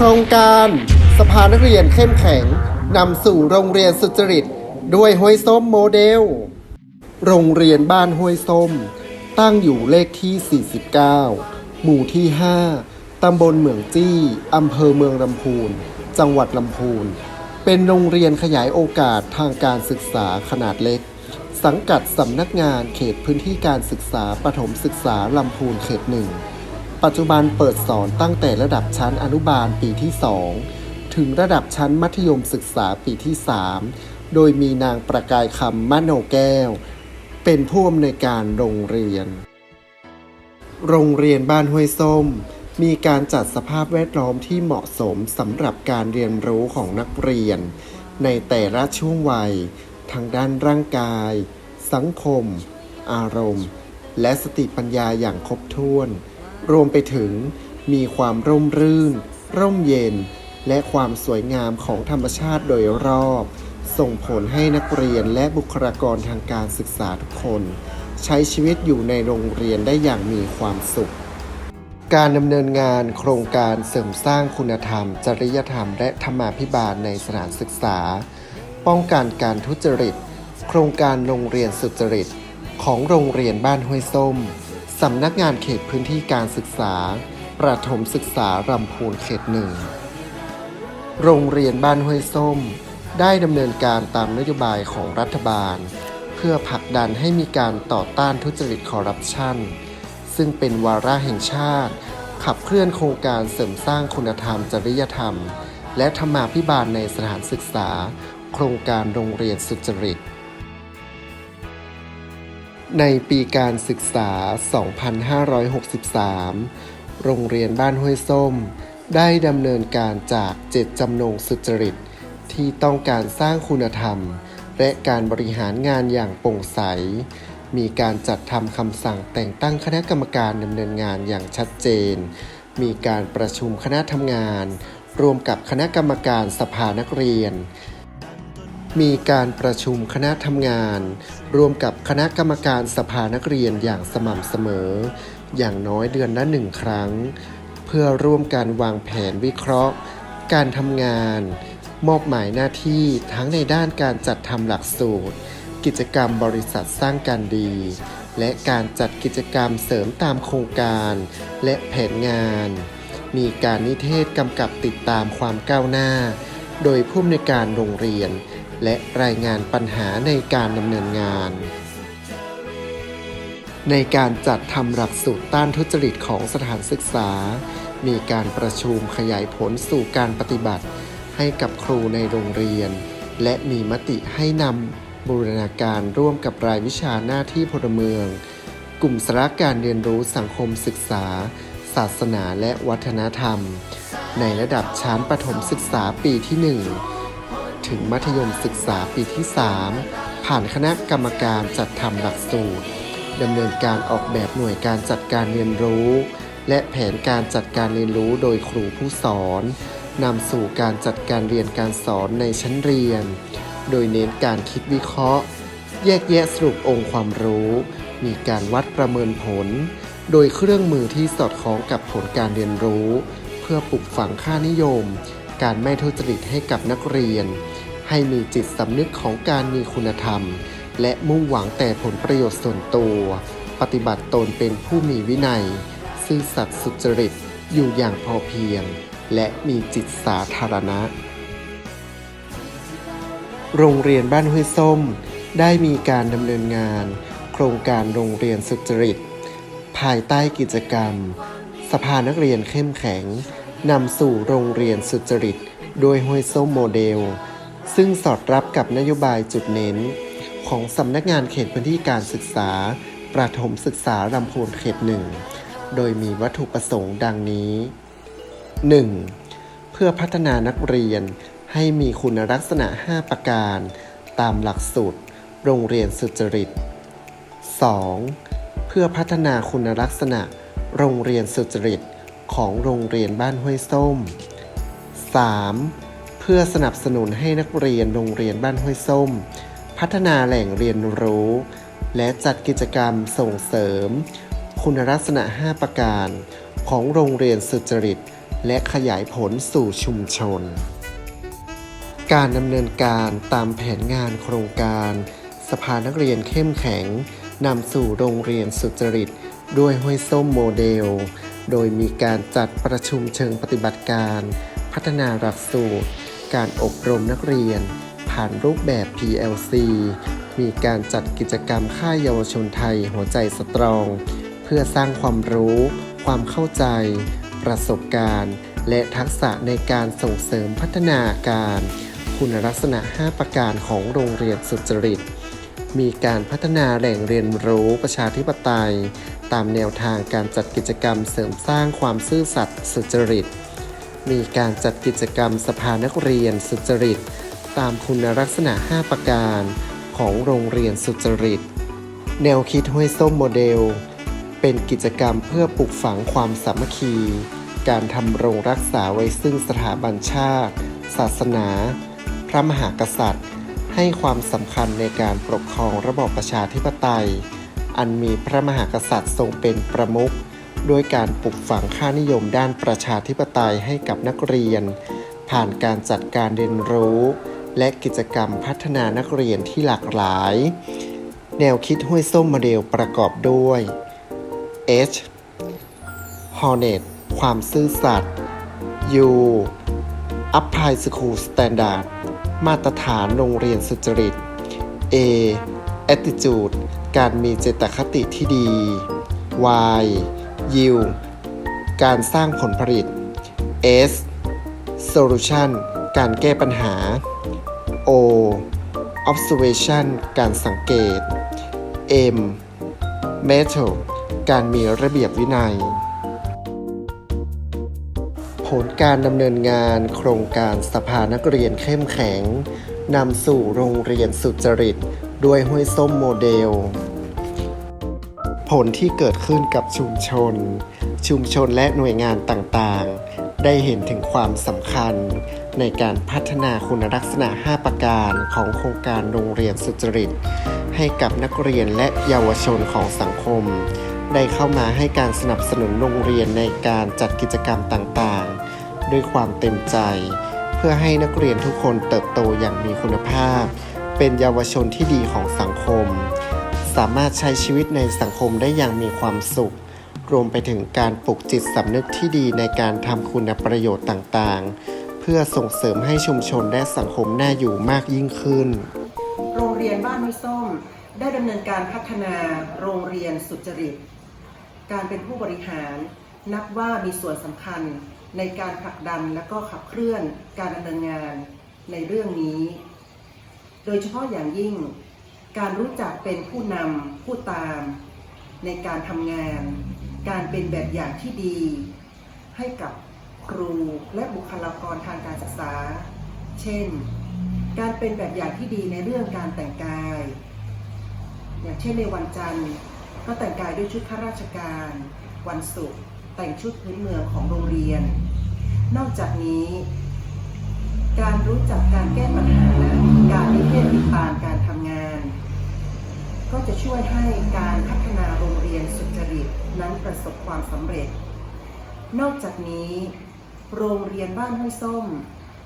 โครงการสภานักเรียนเข้มแข็งนำสู่โรงเรียนสุจริต ด้วยห้วยส้มโมเดล โรงเรียนบ้านห้วยส้ม ตั้งอยู่เลขที่ 49 หมู่ที่ 5 ตำบลเหมืองจี้ อำเภอเมืองลำพูน จังหวัดลำพูน เป็นโรงเรียนขยายโอกาสทางการศึกษาขนาดเล็ก สังกัดสำนักงานเขตพื้นที่การศึกษาประถมศึกษาลำพูนเขตหนึ่ง ปัจจุบันเปิดสอนตั้งแต่ระดับชั้นอนุบาลปีที่ 2 ถึงระดับชั้นมัธยมศึกษาปีที่ 3 โดยมีนางประกายคำมโนแก้ว เป็นผู้อำนวยการโรงเรียน โรงเรียนบ้านห้วยส้ม มีการจัดสภาพแวดล้อมที่เหมาะสมสำหรับการเรียนรู้ของนักเรียน ในแต่ละช่วงวัย ทางด้านร่างกาย สังคม อารมณ์ และสติปัญญาอย่างครบถ้วน รวมไปถึงมีความร่มรื่น ร่มเย็น และความสวยงามของธรรมชาติโดยรอบ ส่งผลให้นักเรียนและบุคลากรทางการศึกษาทุกคน ใช้ชีวิตอยู่ในโรงเรียนได้อย่างมีความสุข การดำเนินงานโครงการเสริมสร้างคุณธรรม จริยธรรม และธรรมาภิบาลในสถานศึกษา ป้องกันการทุจริต โครงการโรงเรียนสุจริต ของโรงเรียนบ้านห้วยส้ม สำนักงานเขตพื้นที่การศึกษา ประถมศึกษารำพูนเขตหนึ่ง โรงเรียนบ้านห้วยส้ม ได้ดำเนินการตามนโยบายของรัฐบาล เพื่อผลักดันให้มีการต่อต้านทุจริตคอร์รัปชัน ซึ่งเป็นวาระแห่งชาติ ขับเคลื่อนโครงการเสริมสร้างคุณธรรมจริยธรรม และธรรมาภิบาลในสถานศึกษา โครงการโรงเรียนสุจริต ในปีการศึกษา 2563 โรงเรียนบ้านห้วยส้ม ได้ดำเนินการจากเจตจำนงสุจริต ที่ต้องการสร้างคุณธรรม และการบริหารงานอย่างโปร่งใส มีการจัดทำคำสั่งแต่งตั้งคณะกรรมการดำเนินงานอย่างชัดเจน มีการประชุมคณะทำงาน รวมกับคณะกรรมการสภานักเรียน มีการประชุมคณะทำงาน รวมกับคณะกรรมการสภานักเรียนอย่างสม่ำเสมอ อย่างน้อยเดือนละหนึ่งครั้ง เพื่อร่วมการวางแผนวิเคราะห์ การทำงาน มอบหมายหน้าที่ทั้งในด้านการจัดทำหลักสูตร กิจกรรมบริษัทสร้างการดี และการจัดกิจกรรมเสริมตามโครงการและแผนงาน มีการนิเทศกำกับติดตามความก้าวหน้า โดยผู้อำนวยการโรงเรียน และรายงานปัญหาในการดำเนินงาน ในการจัดทำหลักสูตรต้านทุจริตของสถานศึกษา มีการประชุมขยายผลสู่การปฏิบัติ ให้กับครูในโรงเรียน และมีมติให้นำบูรณาการร่วมกับรายวิชาหน้าที่พลเมือง กลุ่มสาระการเรียนรู้สังคมศึกษา ศาสนาและวัฒนธรรม ในระดับชั้นประถมศึกษาปีที่ 1 ถึงมัธยมศึกษาปีที่ 3 ผ่านคณะกรรมการจัดทำหลักสูตรดำเนินการออกแบบหน่วยการจัดการเรียนรู้ และแผนการจัดการเรียนรู้โดยครูผู้สอนนำสู่การจัดการเรียนการสอนในชั้นเรียน โดยเน้นการคิดวิเคราะห์ แยกแยะสรุปองค์ความรู้ มีการวัดประเมินผล โดยเครื่องมือที่สอดคล้องกับผลการเรียนรู้ เพื่อปลุกฝังค่านิยม การไม่ทุจริตให้กับนักเรียน ให้มีจิตสำนึกของการมีคุณธรรม และมุ่งหวังแต่ผลประโยชน์ส่วนตัว ปฏิบัติตนเป็นผู้มีวินัย ซื่อสัตย์สุจริตอยู่อย่างพอเพียง และมีจิตสาธารณะ โรงเรียนบ้านห้วยส้ม ได้มีการดำเนินงาน โครงการโรงเรียนสุจริต ภายใต้กิจกรรม สภานักเรียนเข้มแข็ง นำสู่โรงเรียนสุจริต โดยห้วยส้มโมเดล ซึ่งสอดรับกับนโยบายจุดเน้น ของสำนักงานเขตพื้นที่การศึกษา ประถมศึกษาลำพูนเขตหนึ่ง โดยมีวัตถุประสงค์ดังนี้ 1. เพื่อพัฒนานักเรียนให้มีคุณลักษณะ 5 ประการ ตามหลักสูตรโรงเรียนสุจริต 2. เพื่อพัฒนาคุณลักษณะโรงเรียนสุจริต ของโรงเรียนบ้านห้วยส้ม 3. เพื่อสนับสนุนให้นักเรียนโรงเรียนบ้านห้วยส้ม พัฒนาแหล่งเรียนรู้ และจัดกิจกรรมส่งเสริม คุณลักษณะ 5 ประการ ของโรงเรียนสุจริต และขยายผลสู่ชุมชน การดำเนินการตามแผนงานโครงการ สภานักเรียนเข้มแข็งนำสู่โรงเรียนสุจริต ด้วยห้วยส้มโมเดล โดยมีการจัดประชุมเชิงปฏิบัติการ พัฒนาหลักสูตร การอบรมนักเรียน ผ่านรูปแบบ PLC มีการจัดกิจกรรมค่ายเยาวชนไทยหัวใจสตรอง เพื่อสร้างความรู้ ความเข้าใจ ประสบการณ์ และทักษะในการส่งเสริมพัฒนาการ คุณลักษณะ 5 ประการของโรงเรียนสุจริต มีการพัฒนาแหล่งเรียนรู้ประชาธิปไตย ตามแนวทางการจัดกิจกรรมเสริมสร้างความซื่อสัตย์สุจริต มีการจัดกิจกรรมสภานักเรียนสุจริต ตามคุณลักษณะ 5 ประการของโรงเรียนสุจริต แนวคิดห้วยส้มโมเดล เป็นกิจกรรมเพื่อปลูกฝังความสามัคคี การทำรงรักษาไว้ซึ่งสถาบันชาติ ศาสนา พระมหากษัตริย์ ให้ความสำคัญในการปกครองระบอบประชาธิปไตย อันมีพระมหากษัตริย์ทรงเป็นประมุขด้วยการปลูกฝังค่านิยมด้านประชาธิปไตยให้กับนักเรียน ผ่านการจัดการเรียนรู้ และกิจกรรมพัฒนานักเรียนที่หลากหลาย แนวคิดห้วยส้มโมเดลประกอบด้วย H Hornet ความซื่อสัตย์ U Apply School Standard มาตรฐานโรงเรียนสุจริต A Attitude การมีเจตคติที่ดี Y Yield การสร้างผลผลิต S Solution การแก้ปัญหา O Observation การสังเกต M Method การมีระเบียบวินัย ผลการดำเนินงาน โครงการสภานักเรียนเข้มแข็งนำสู่โรงเรียนสุจริต ด้วยห้วยส้มโมเดล ผลที่เกิดขึ้นกับชุมชน ชุมชนและหน่วยงานต่างๆ ได้เห็นถึงความสำคัญ ในการพัฒนาคุณลักษณะ 5 ประการของโครงการโรงเรียนสุจริต ให้กับนักเรียนและเยาวชนของสังคมได้เข้ามาให้การสนับสนุนโรงเรียนในการจัดกิจกรรมต่างๆ ด้วยความเต็มใจ เพื่อให้นักเรียนทุกคนเติบโตอย่างมีคุณภาพ เป็นเยาวชนที่ดีของสังคม สามารถใช้ชีวิตในสังคมได้อย่างมีความสุข รวมไปถึงการปลุกจิตสำนึกที่ดีในการทำคุณประโยชน์ต่างๆ เพื่อส่งเสริมให้ชุมชนและสังคมน่าอยู่มากยิ่งขึ้น โรงเรียนบ้านห้วยส้มได้ดำเนินการพัฒนาโรงเรียนสุจริต การเป็นผู้บริหาร นับว่ามีส่วนสำคัญ ในการผลักดันและก็ขับเคลื่อนการดำเนินงานในเรื่องนี้ โดยเฉพาะอย่างยิ่ง การรู้จักเป็นผู้นำผู้ตาม ในการทำงาน การเป็นแบบอย่างที่ดี ให้กับครูและบุคลากรทางการศึกษา เช่น การเป็นแบบอย่างที่ดีในเรื่องการแต่งกาย อย่างเช่นในวันจันทร์ก็แต่งกายด้วยชุดข้าราชการ วันศุกร์ แต่งชุดพื้นเมืองของโรงเรียน นอกจากนี้ การรู้จักการแก้ปัญหา การนิเทศติดตามการทำงาน ก็จะช่วยให้การพัฒนาโรงเรียนสุจริตนั้นประสบความสำเร็จ นอกจากนี้ โรงเรียนบ้านห้วยส้ม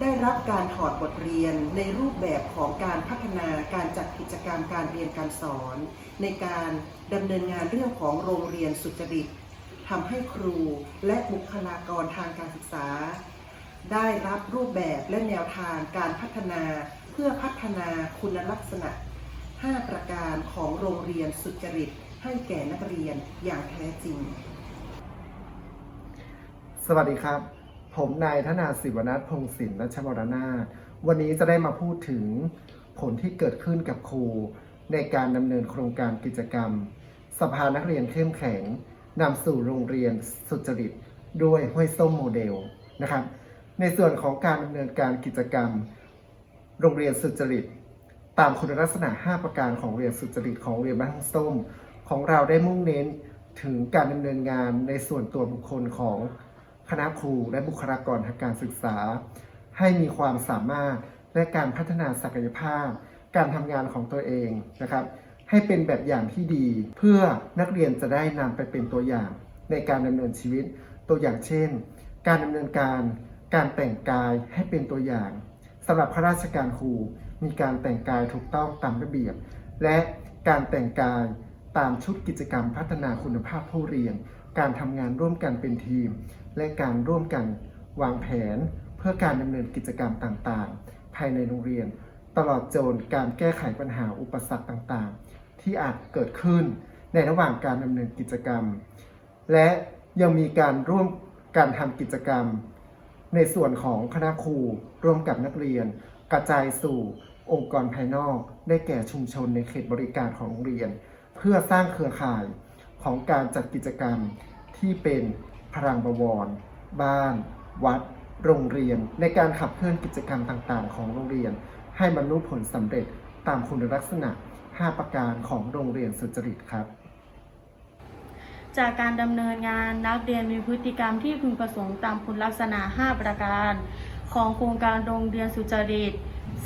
ได้รับการถอดบทเรียนในรูปแบบของการพัฒนาการจัดกิจกรรมการเรียนการสอน ในการดำเนินงานเรื่องของโรงเรียนสุจริต ทำให้ครูและบุคลากรทางการศึกษา ได้รับรูปแบบและแนวทางการพัฒนา เพื่อพัฒนาคุณลักษณะ 5 ประการของโรงเรียนสุจริต ให้แก่นักเรียนอย่างแท้จริง สวัสดีครับ ผมนายธนาศิวนัทพงศิลป์รัชมรนาถวันนี้จะได้มาพูดถึงผลที่เกิดขึ้นกับครู ในการดำเนินโครงการกิจกรรม สภานักเรียนเข้มแข็ง นำสู่โรงเรียนสุจริตด้วยห้วยส้มโมเดลนะครับ ในส่วนของการดำเนินการกิจกรรม โรงเรียนสุจริต ตามคุณลักษณะ 5 ประการของเรียนสุจริตของโรงเรียนบ้านห้วยส้ม ของเราได้มุ่งเน้นถึงการดำเนินงานในส่วนตัวบุคคลของคณะครูและบุคลากรทางการศึกษา ให้มีความสามารถและการพัฒนาศักยภาพ การทำงานของตัวเองนะครับ ให้เป็นแบบอย่างที่ดี เพื่อนักเรียนจะได้นำไปเป็นตัวอย่างในการดำเนินชีวิต ตัวอย่างเช่น การดำเนินการ การแต่งกายให้เป็นตัวอย่างสำหรับข้าราชการครูมีการแต่งกายถูกต้องตามระเบียบ และการแต่งกายตามชุดกิจกรรมพัฒนาคุณภาพผู้เรียน การทำงานร่วมกันเป็นทีม และการร่วมกันวางแผน เพื่อการดำเนินกิจกรรมต่างๆ ภายในโรงเรียน ตลอดจนการแก้ไขปัญหาอุปสรรคต่างๆ ที่อาจเกิดขึ้นในระหว่างการดำเนินกิจกรรม และยังมีการร่วมการทำกิจกรรม ในส่วนของคณะครูร่วมกับนักเรียน กระจายสู่องค์กรภายนอก ได้แก่ชุมชนในเขตบริการของโรงเรียน เพื่อสร้างเครือข่ายของการจัดกิจกรรมที่เป็นพลังบวร บ้าน วัด โรงเรียน ในการขับเคลื่อนกิจกรรมต่างๆ ของโรงเรียน ให้บรรลุผลสำเร็จตามคุณลักษณะ 5 ประการของโรงเรียนสุจริตครับจากการดำเนินงานนักเรียนมีพฤติกรรมที่พึงประสงค์ตามคุณลักษณะ 5 ประการ ของโครงการโรงเรียนสุจริต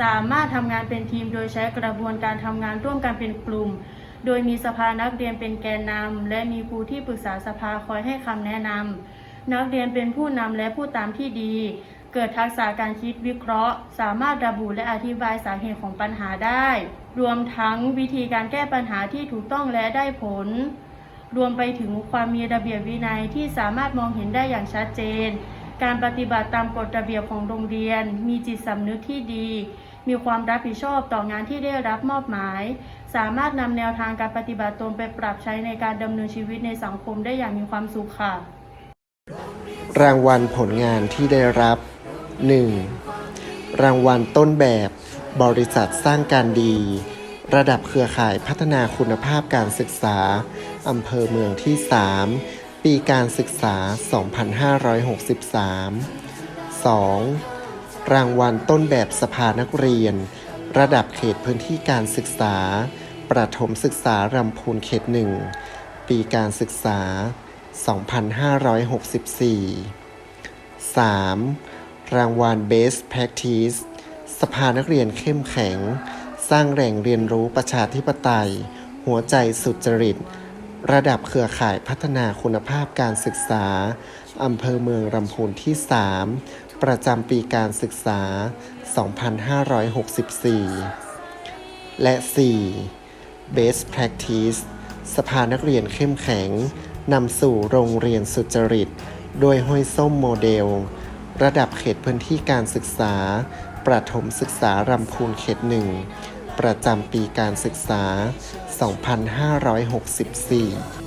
สามารถทำงานเป็นทีมโดยใช้กระบวนการทำงานร่วมกันเป็นกลุ่ม โดยมีสภานักเรียนเป็นแกนนำและมีครูที่ปรึกษาสภาคอยให้คำแนะนำนักเรียนเป็นผู้นำและผู้ตามที่ดี เกิดทักษะการคิดวิเคราะห์ สามารถระบุและอธิบายสาเหตุของปัญหาได้ รวมทั้งวิธีการแก้ปัญหาที่ถูกต้องและได้ผล รวมไปถึงความมีระเบียบวินัยที่สามารถมองเห็นได้อย่างชัดเจน การปฏิบัติตามกฎระเบียบของโรงเรียน มีจิตสำนึกที่ดี มีความรับผิดชอบต่องานที่ได้รับมอบหมาย สามารถนำแนวทางการปฏิบัติตนไปปรับใช้ในการดำเนินชีวิตในสังคมได้อย่างมีความสุขค่ะ รางวัลผลงานที่ได้รับ 1. รางวัลต้นแบบบริษัทสร้างการดี ระดับเครือข่ายพัฒนาคุณภาพการศึกษา อำเภอเมืองที่ 3 ปีการศึกษา 2563 2. รางวัลต้นแบบสภานักเรียน ระดับเขตพื้นที่การศึกษา ประถมศึกษารำพูนเขต1ปีการศึกษา 2564 3. รางวัล Best Practice สภานักเรียนเข้มแข็ง สร้างแหล่งเรียนรู้ประชาธิปไตย หัวใจสุจริต ระดับเครือข่ายพัฒนาคุณภาพการศึกษา อำเภอเมืองลำพูนที่ 3 ประจำปีการศึกษา 2564 และ 4. Best Practice สภานักเรียนเข้มแข็งนำสู่โรงเรียนสุจริต โดยห้วยส้มโมเดล ระดับเขตพื้นที่การศึกษา ประถมศึกษารำพูนเขตหนึ่ง ประจำปีการศึกษา 2564